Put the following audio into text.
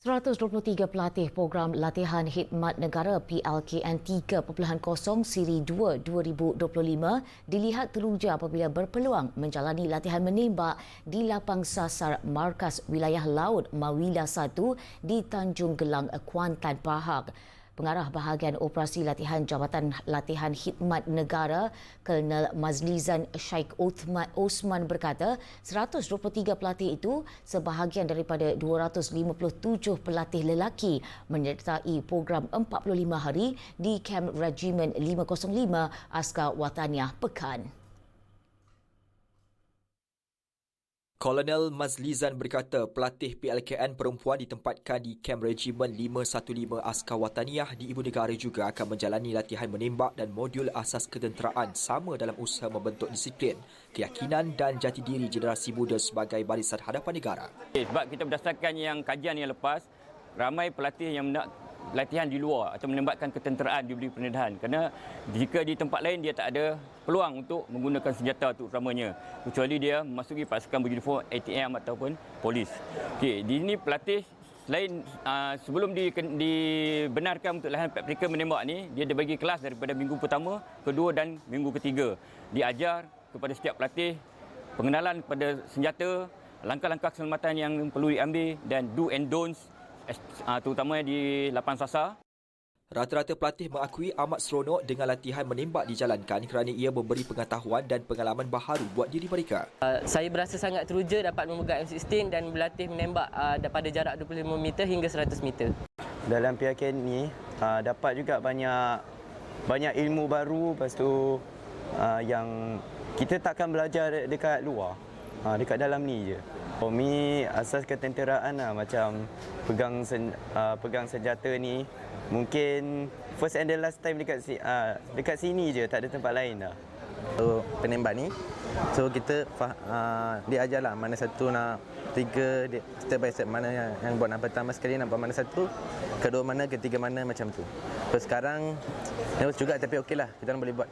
123 pelatih program latihan khidmat negara PLKN 3.0 siri 2 2025 dilihat teruja apabila berpeluang menjalani latihan menembak di lapang sasar Markas Wilayah Laut Mawila 1 di Tanjung Gelang, Kuantan, Pahang. Pengarah Bahagian Operasi Latihan Jabatan Latihan Khidmat Negara, Kolonel Mazlizan Uthman Osman berkata, 123 pelatih itu sebahagian daripada 257 pelatih lelaki menyertai program 45 hari di Kamp Regimen 505 Askar Wataniah Pekan. Kolonel Mazlizan berkata pelatih PLKN perempuan ditempatkan di Kamp Regimen 515 Askar Wataniah di Ibu Negara juga akan menjalani latihan menembak dan modul asas ketenteraan sama dalam usaha membentuk disiplin, keyakinan dan jati diri generasi muda sebagai barisan hadapan negara. Okay, sebab kita berdasarkan yang kajian yang lepas, ramai pelatih yang nak latihan di luar atau menembakkan ketenteraan diberi pendedahan kerana jika di tempat lain dia tak ada peluang untuk menggunakan senjata terutamanya kecuali dia memasuki pasukan beruniform ATM ataupun polis. Okey, di sini pelatih selain uh, sebelum di, dibenarkan untuk latihan praktikal menembak ni dia dibagi kelas daripada minggu pertama, kedua dan minggu ketiga. Diajar kepada setiap pelatih pengenalan kepada senjata, langkah-langkah keselamatan yang perlu diambil dan do and don'ts Ah, terutamanya di lapan sasa. Rata-rata pelatih mengakui amat seronok dengan latihan menembak dijalankan kerana ia memberi pengetahuan dan pengalaman baharu buat diri mereka. Uh, saya berasa sangat teruja dapat memegang M16 dan berlatih menembak uh, daripada jarak 25 meter hingga 100 meter. Dalam PLK ni uh, dapat juga banyak banyak ilmu baru lepas tu uh, yang kita takkan belajar dekat luar. Uh, dekat dalam ni je. For me, asas ketenteraan lah macam pegang sen, uh, pegang senjata ni mungkin first and the last time dekat uh, dekat sini je, tak ada tempat lain dah. So, penembak ni, so kita uh, diajar lah mana satu nak tiga step by step mana yang, yang buat nak pertama sekali buat mana satu kedua mana ketiga mana macam tu so sekarang nervous juga tapi okey lah kita boleh buat